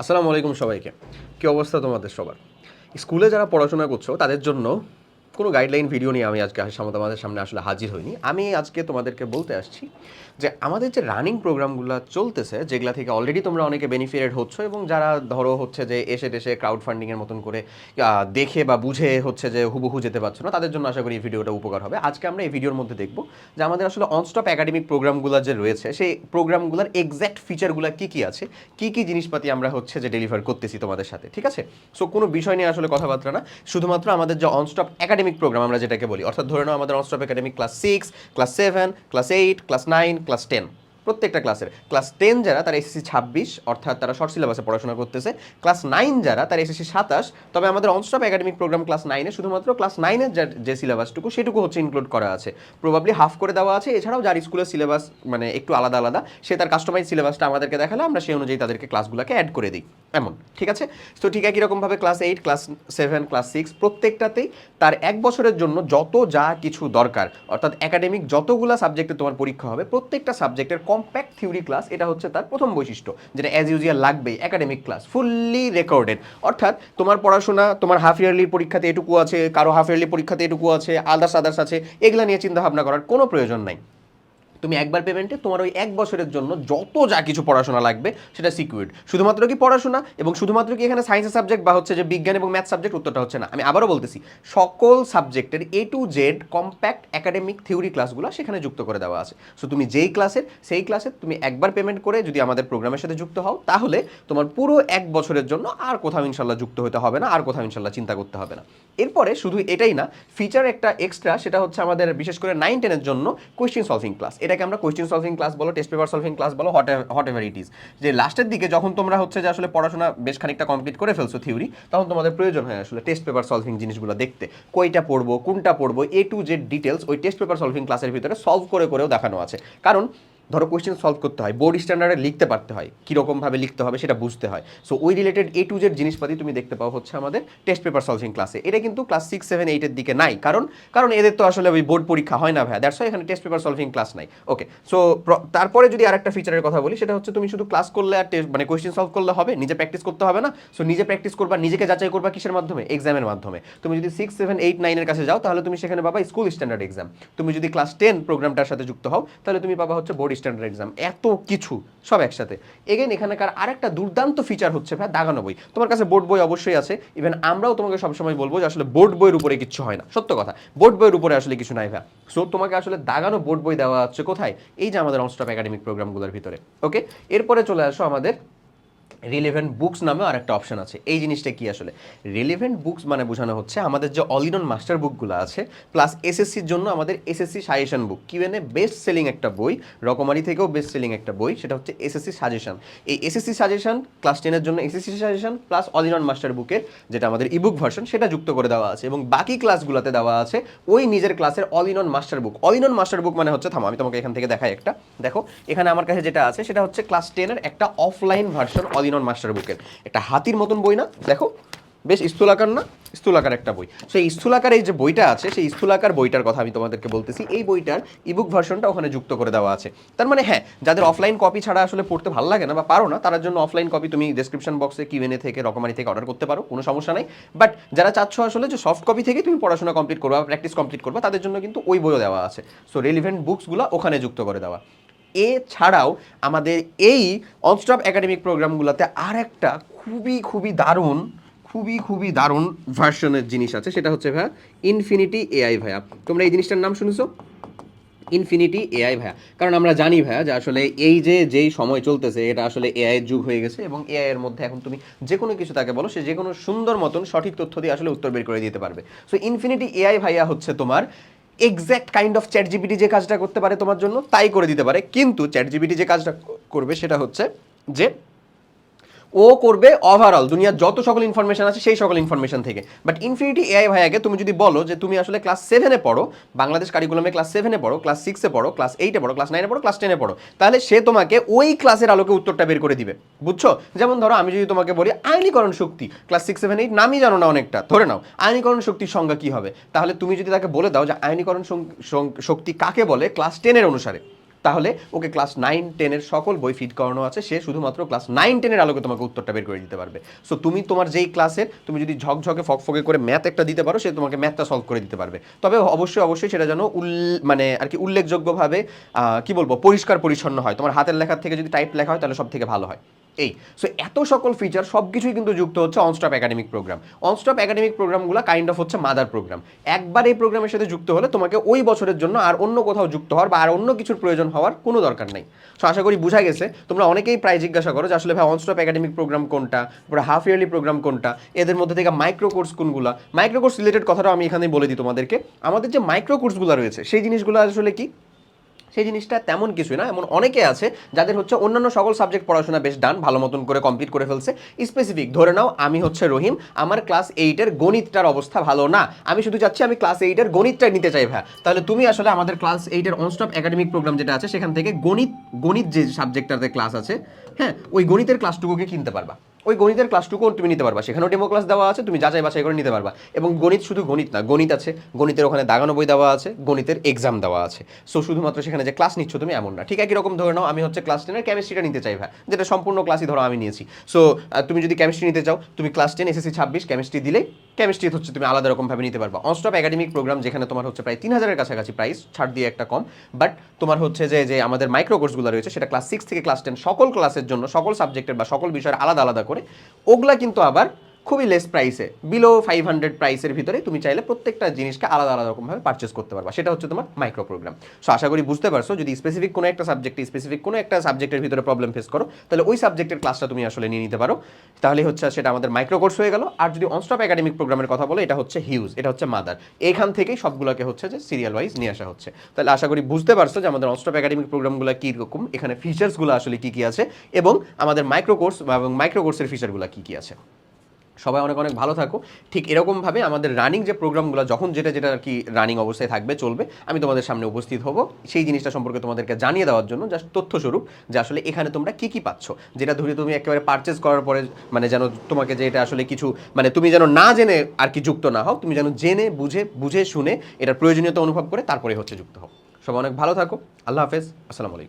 আসসালামু আলাইকুম সবাইকে। কী অবস্থা তোমাদের সবার? স্কুলে যারা পড়াশোনা করছ তাদের জন্য কোনো গাইডলাইন ভিডিও নিয়ে আমি আজকে সামনে তোমাদের সামনে আসলে হাজির হইনি। আমি আজকে তোমাদেরকে বলতে আসছি যে আমাদের যে রানিং প্রোগ্রামগুলো চলতেছে, যেগুলা থেকে অলরেডি তোমরা অনেকে বেনিফিটেড হচ্ছ এবং যারা ধরো হচ্ছে যে এসে টেসে ক্রাউড ফান্ডিংয়ের মতন করে দেখে বা বুঝে হচ্ছে যে হুবহু যেতে পারছ না, তাদের জন্য আশা করি এই ভিডিওটা উপকার হবে। আজকে আমরা এই ভিডিওর মধ্যে দেখব যে আমাদের আসলে অনস্টপ একাডেমিক প্রোগ্রামগুলো যে রয়েছে, সেই প্রোগ্রামগুলোর এক্স্যাক্ট ফিচারগুলো কী কী আছে, কী কী জিনিসপাতি আমরা হচ্ছে যে ডেলিভার করতেছি তোমাদের সাথে, ঠিক আছে? সো কোনো বিষয় নিয়ে আসলে কথাবার্তা না, শুধুমাত্র আমাদের যে অনস্টপ একাডেমিক প্রোগ্রাম আমরা যেটাকে বলি। অর্থাৎ ধরে নাও আমাদের অনস্টপ academic class six class seven class eight class nine class ten প্রত্যেকটা ক্লাসের ক্লাস টেন যারা, তারা এসএসসি ছাব্বিশ, অর্থাৎ তারা শর্ট সিলেবাসে পড়াশোনা করতেছে। ক্লাস নাইন যারা, তারা এসএসসি সাতাশ। তবে আমাদের অনস্টপ একাডেমিক প্রোগ্রাম ক্লাস নাইনে শুধুমাত্র ক্লাস নাইনের যে সিলেবাসটুকু সেটুকু হচ্ছে ইনক্লুড করা আছে। প্রবাবলি হাফ করে দেওয়া আছে। এছাড়াও যার স্কুলের সিলেবাস মানে একটু আলাদা আলাদা, সে তার কাস্টমাইজ সিলেবাসটা আমাদেরকে দেখালে। আমরা সেই অনুযায়ী তাদেরকে ক্লাসগুলোকে অ্যাড করে দিই। এমন, ঠিক আছে? তো ঠিক একই রকমভাবে class eight class seven class six প্রত্যেকটাতেই তার এক বছরের জন্য যত যা কিছু দরকার, অর্থাৎ একাডেমিক যতগুলো সাবজেক্টে তোমার পরীক্ষা হবে, প্রত্যেকটা সাবজেক্টের কম্প্যাক্ট থিওরি ক্লাস এটা হচ্ছে তার প্রথম বৈশিষ্ট্য, যেটা অ্যাজ ইউজুয়াল লাগবেই একাডেমিক ক্লাস ফুললি রেকর্ডেড অর্থাৎ তোমার পড়াশোনা, তোমার হাফ ইয়ারলি পরীক্ষাতে এটুকু আছে, কারও হাফ ইয়ারলি পরীক্ষাতে এটুকু আছে আদার্স আদার্স আছে, এগুলো নিয়ে চিন্তা ভাবনা করার কোনো প্রয়োজন নাই। তুমি একবার পেমেন্টে তোমার ওই এক বছরের জন্য যত যা কিছু পড়াশোনা লাগবে সেটা সিকিউরিড শুধুমাত্র কি পড়াশোনা এবং শুধুমাত্র কি এখানে সায়েন্সের সাবজেক্ট বা হচ্ছে যে বিজ্ঞান এবং ম্যাথ সাবজেক্ট উত্তরটা হচ্ছে না? আমি আবারও বলতেছি, সকল সাবজেক্টের A to Z compact academic theory ক্লাসগুলো সেখানে যুক্ত করে দেওয়া আছে। সো তুমি যেই ক্লাসের সেই ক্লাসের তুমি একবার পেমেন্ট করে যদি আমাদের প্রোগ্রামের সাথে যুক্ত হও, তাহলে তোমার পুরো এক বছরের জন্য আর কোথাও ইনশাল্লাহ যুক্ত হতে হবে না, আর কোথাও ইনশাল্লাহ চিন্তা করতে হবে না। এরপরে শুধু এটাই না ফিচার একটা এক্সট্রা সেটা হচ্ছে আমাদের বিশেষ করে নাইন টেনের জন্য কোয়েশ্চেন সলভিং ক্লাস এটাকে আমরা কোয়েশ্চেন সলভিং ক্লাস বলো টেস্ট পেপার সলভিং ক্লাস বলো হট এভার ইট ইজ যে লাস্টের দিকে যখন তোমরা হচ্ছে যে আসলে পড়াশোনা বেশ খানিকটা কমপ্লিট করে ফেলছো থিওরি তখন তোমাদের প্রয়োজন হয় আসলে টেস্ট পেপার সলভিং জিনিসগুলো দেখতে। কইটা পড়ব, কোনটা পড়ব এ টু জেড ডিটেলস ওই টেস্ট পেপার সলভিং ক্লাসের ভিতরে সলভ করে করেও দেখানো আছে। কারণ ধরো কোয়েশ্চেন সলভ করতে হয় বোর্ড স্ট্যান্ডার্ডে লিখতে পারতে হয়, কীরকমভাবে লিখতে হবে সেটা বুঝতে হয়। সো ওই রিলেটেড এ টু জেড জিনিসপাতি তুমি দেখতে পাও হচ্ছে আমাদের টেস্ট পেপার সলভিং ক্লাসে এটা কিন্তু ক্লাস সিক্স সেভেন এইটের দিকে নাই। কারণ কারণ এদের তো আসলে ওই বোর্ড পরীক্ষা হয় না ভাইয়া। দ্যাটস এখানে টেস্ট পেপার সলভিং ক্লাস নাই। ওকে সো তারপরে যদি আরেকটা ফিচারের কথা বলি, সেটা হচ্ছে তুমি শুধু ক্লাস করলে আর test- মানে কোয়েশ্চেন সলভ করলে হবে, নিজে প্র্যাকটিস করতে হবে না। সো নিজে প্র্যাকটিস করবা, নিজেকে যাচাই করবা কিসের মাধ্যমে? এক্সামের মাধ্যমে। তুমি যদি সিক্স সেভেন এইট নাইনের কাছে যাও, তাহলে তুমি সেখানে পাবা স্কুল স্ট্যান্ডার্ড এক্সাম তুমি যদি ক্লাস টেন প্রোগ্রামটার সাথে যুক্ত হও, তাহলে তুমি পাবা হচ্ছে বোর্ড স্ট্যান্ডার্ড এক্সাম এত কিছু, সব একসাথে। এগেন এখানকার আরেকটা দুর্দান্ত ফিচার হচ্ছে ভাই দাগানো বই। তোমার কাছে বোর্ড বই অবশ্যই আছে। ইভেন আমরাও তোমাকে সবসময় বলব যে আসলে বোর্ড বইয়ের উপরে কিছু হয় না। সত্য কথা বোর্ড বইয়ের উপরে আসলে কিছু নাই ভাই। সো তোমাকে আসলে দাগানো বোর্ড বই দেওয়া হচ্ছে কোথায়? এই যে আমাদের অনস্টপ একাডেমিক প্রোগ্রামগুলোর ভিতরে। ওকে এরপরে চলে আসো আমাদের রিলেভেন্ট বুকস নামেও আরেকটা অপশন আছে। এই জিনিসটা কি আসলে? রিলেভেন্ট বুকস মানে বোঝানো হচ্ছে আমাদের যে অলিনন মাস্টার বুকগুলো আছে প্লাস এসএসসির জন্য আমাদের SSC suggestion book QnA best selling একটা বই, রকমারি থেকেও বেস্ট সেলিং একটা বই, সেটা হচ্ছে এসএসসি সাজেশন এই এসএসসি সাজেশন ক্লাস টেনের জন্য এসএসসি সাজেশন প্লাস অলিনন মাস্টার বুকের যেটা আমাদের ইবুক ভার্সন সেটা যুক্ত করে দেওয়া আছে। এবং বাকি ক্লাসগুলোতে দেওয়া আছে ওই নিজের ক্লাসের অলিনন মাস্টার বুক অলিনন মাস্টার বুক মানে হচ্ছে, থামো, আমি তোমাকে এখান থেকে দেখাই একটা। দেখো, এখানে আমার কাছে যেটা আছে, সেটা হচ্ছে ক্লাস টেনের একটা অফলাইন ভার্সন অলিনন মাস্টার বুকের। একটা হাতির মতন বই না? দেখো, বেশ স্থূলাকার না? স্থূলাকার একটা বই। সেই স্থূলাকার এই যে বইটা আছে, সেই স্থূলাকার বইটার কথা আমি তোমাদেরকে বলতেছি, এই বইটার ইবুক ভার্সনটা ওখানে যুক্ত করে দেওয়া আছে। তার মানে হ্যাঁ যাদের অফলাইন কপি ছাড়া আসলে পড়তে ভালো লাগে না বা পারো না, তার জন্য অফলাইন কপি তুমি ডেসক্রিপশন বক্সে কিউএনএ থেকে, রকমারি থেকে অর্ডার করতে পারো, কোনো সমস্যা নাই। বাট যারা চাচ্ছ আসলে যে সফট কপি থেকে তুমি পড়াশোনা কমপ্লিট করবা প্র্যাকটিস কমপ্লিট করবা, তাদের জন্য কিন্তু ওই বইও দেওয়া আছে। সো রেলিভেন্ট বুকসগুলো ওখানে যুক্ত করে দেওয়া। এছাড়াও আমাদের এই অনস্টপ একাডেমিক প্রোগ্রামগুলোতে আর একটা খুবই খুবই দারুণ, খুবই খুবই দারুণ ভার্সনের জিনিস আছে। সেটা হচ্ছে ভাইয়া ইনফিনিটি এআই ভাইয়া। তোমরা এই জিনিসটার নাম শুনেছো? ইনফিনিটি এআই ভাইয়া। কারণ আমরা জানি ভাইয়া যে আসলে এই যে, যেই সময় চলতেছে, এটা আসলে এআই এর যুগ হয়ে গেছে এবং এআই এর মধ্যে এখন তুমি যে কোনো কিছু তাকে বলো, সে যে কোনো সুন্দর মতন সঠিক তথ্য দিয়ে আসলে উত্তর বের করে দিতে পারবে। সো ইনফিনিটি এআই ভাইয়া হচ্ছে তোমার exact kind of chat GPT যে কাজটা করতে পারে তোমার জন্য, তাই করে দিতে পারে। কিন্তু চ্যাট জিপিটি যে কাজটা করবে সেটা হচ্ছে যে ও করবে ওভারঅল দুনিয়ার যত সকল ইনফরমেশন আছে সেই সকল ইনফরমেশন থেকে। বাট ইনফিনিটি এআই ভাইয়াকে তুমি যদি বলো যে তুমি আসলে ক্লাস সেভেনে পড়ো, বাংলাদেশ কারিকুলামে ক্লাস সেভেনে পড়ো ক্লাস সিক্সে পড়ো ক্লাস এইটে পড়ো ক্লাস নাইনে পড়ো ক্লাস টেনে পড়ো, তাহলে সে তোমাকে ওই ক্লাসের আলোকে উত্তরটা বের করে দিবে। বুঝছ? যেমন ধরো, আমি যদি তোমাকে বলি আইনীকরণ শক্তি ক্লাস সিক্স সেভেন এইট নামই জানো না অনেকটা, ধরে নাও, আইনীকরণ শক্তির সংজ্ঞা কি হবে? তাহলে তুমি যদি তাকে বলে দাও যে আইনীকরণ শক্তি কাকে বলে? ক্লাস টেনের অনুসারে। তাহলে ওকে ক্লাস নাইন টেনের সকল বই ফিট করানো আছে। সে শুধুমাত্র ক্লাস নাইন টেনের আলোকে তোমাকে উত্তরটা বের করে দিতে পারবে। সো তুমি তোমার যেই ক্লাসের তুমি যদি ঝকঝকে, ফকফকে করে ম্যাথ একটা দিতে পারো, সে তোমাকে ম্যাথটা সলভ করে দিতে পারবে। তবে অবশ্যই অবশ্যই সেটা যেন উল মানে আর কি উল্লেখযোগ্যভাবে কী কি বলব পরিষ্কার পরিচ্ছন্ন হয়। তোমার হাতের লেখার থেকে যদি টাইপ লেখা হয়, তাহলে সব থেকে ভালো হয়। এই সো এত সকল ফিচার সব কিছুই কিন্তু যুক্ত হচ্ছে nonstop academic program nonstop academic প্রোগ্রামগুলো কাইন্ড অফ হচ্ছে মাদার প্রোগ্রাম একবার এই প্রোগ্রামের সাথে যুক্ত হলে তোমাকে ওই বছরের জন্য আর অন্য কোথাও যুক্ত হওয়ার বা আর অন্য কিছুর প্রয়োজন হওয়ার কোনো দরকার নেই। সো আশা করি বুঝা গেছে। তোমরা অনেকেই প্রায় জিজ্ঞাসা করো যে আসলে ভাই অনস্টপ একাডেমিক প্রোগ্রাম কোনটা? পুরো হাফ ইয়ারলি প্রোগ্রাম কোনটা? এদের মধ্যে থেকে মাইক্রো কোর্স কোনগুলো? মাইক্রো কোর্স রিলেটেড কথাটা আমি এখানে বলে দিই তোমাদেরকে। আমাদের যে মাইক্রো কোর্সগুলো রয়েছে, সেই জিনিসগুলো আসলে কি? সেই জিনিসটা তেমন কিছুই না, এমন অনেকে আছে যাদের হচ্ছে অন্যান্য সকল সাবজেক্ট পড়াশোনা বেশ ডান ভালো মতন করে কমপ্লিট করে ফেলছে। স্পেসিফিক ধরে নাও, আমি হচ্ছে রহিম, আমার ক্লাস এইটের গণিতটার অবস্থা ভালো না। আমি শুধু চাচ্ছি আমি ক্লাস এইটের গণিতটা নিতে চাই ভাই তাহলে তুমি আসলে আমাদের ক্লাস এইটের অনস্টপ একাডেমিক প্রোগ্রাম যেটা আছে, সেখান থেকে গণিত গণিত যে সাবজেক্টটাতে ক্লাস আছে হ্যাঁ ওই গণিতের ক্লাসটুকুকে কিনতে পারবা। ওই গণিতের ক্লাসটুকু তুমি নিতে পারবা। সেখানেও ডেমো ক্লাস দেওয়া আছে, তুমি যাচাই বাছাই করে নিতে পারবা। এবং গণিত শুধু গণিত না, গণিত আছে, গণিতের ওখানে দাগানো বই দেওয়া আছে, গণিতের এক্সাম দেওয়া আছে। সো শুধুমাত্র সেখানে যে ক্লাস নিচ্ছ তুমি এমন না। ঠিক একই রকম ধরে নাও, আমি হচ্ছে ক্লাস টেনের কেমিস্ট্রিটা নিতে চাই ভাই, যেটা সম্পূর্ণ ক্লাসই ধরো আমি নিয়েছি। সো তুমি যদি কেমিস্ট্রি নিতে চাও, তুমি ক্লাস টেন এসএসসি ছাব্বিশ কেমিস্ট্রি দিলেই কেমিস্ট্রি হচ্ছে তুমি আলাদা রকমভাবে নিতে পারবা। অনস্টপ একাডেমিক প্রোগ্রাম যেখানে তোমার হচ্ছে প্রায় তিন হাজারের কাছাকাছি প্রাইস ছাড় দিয়ে একটা কম। বাট তোমার হচ্ছে যে যে আমাদের মাইক্রো কোর্সগুলো রয়েছে, সেটা ক্লাস সিক্স থেকে ক্লাস টেন সকল ক্লাসের জন্য, সকল সাবজেক্টের বা সকল বিষয়ের আলাদা আলাদা করে ওগুলা কিন্তু আবার খুবই লেস প্রাইসে বিলো ফাইভ হান্ড্রেড প্রাইসের ভিতরে তুমি চাইলে প্রত্যেকটা জিনিসকে আলাদা আলাদা রকমভাবে পারচেস করতে পারবা। সেটা হচ্ছে তোমার মাইক্রো প্রোগ্রাম সো আশা করি বুঝতে পারছ, যদি স্পেসিফিক কোনো একটা সাবজেক্টে স্পেসিফিক কোনো একটা সাবজেক্টের ভিতরে প্রবলেম ফেস করো, তাহলে ওই সাবজেক্টের ক্লাসটা তুমি আসলে নিয়ে নিতে পারো। তাহলে হচ্ছে সেটা আমাদের মাইক্রো কোর্স হয়ে গেল। আর যদি অনস্টপ একাডেমিক প্রোগ্রামের কথা বলো, এটা হচ্ছে হিউজ এটা হচ্ছে মাদার এখান থেকেই সবগুলোকে হচ্ছে যে সিরিয়াল ওয়াইজ নিয়ে আসা হচ্ছে। তাহলে আশা করি বুঝতে পারছ যে আমাদের অনস্টপ একাডেমিক প্রোগ্রামগুলো কী রকম এখানে ফিচার্সগুলো আসলে কী কী আছে, এবং আমাদের মাইক্রো কোর্স এবং মাইক্রো কোর্সের ফিচারগুলো কী কী আছে। সবাই অনেক অনেক ভালো থাকো। ঠিক এরকমভাবে আমাদের রানিং যে প্রোগ্রামগুলো, যখন যেটা যেটা আর কি রানিং অবস্থায় থাকবে, চলবে, আমি তোমাদের সামনে উপস্থিত হব। সেই জিনিসটা সম্পর্কে তোমাদেরকে জানিয়ে দেওয়ার জন্য জাস্ট তথ্যস্বরূপ যে আসলে এখানে তোমরা কি কি পাচ্ছ। যেটা ধরে তুমি একেবারে পারচেস করার পরে মানে যেন তোমাকে যে এটা আসলে কিছু মানে তুমি যেন না জেনে আর কি যুক্ত না হও, তুমি যেন জেনে, বুঝে বুঝে, শুনে এটার প্রয়োজনীয়তা অনুভব করে তারপরে হচ্ছে যুক্ত হও। সবাই অনেক ভালো থাকো। আল্লাহ হাফেজ। আসসালামু আলাইকুম।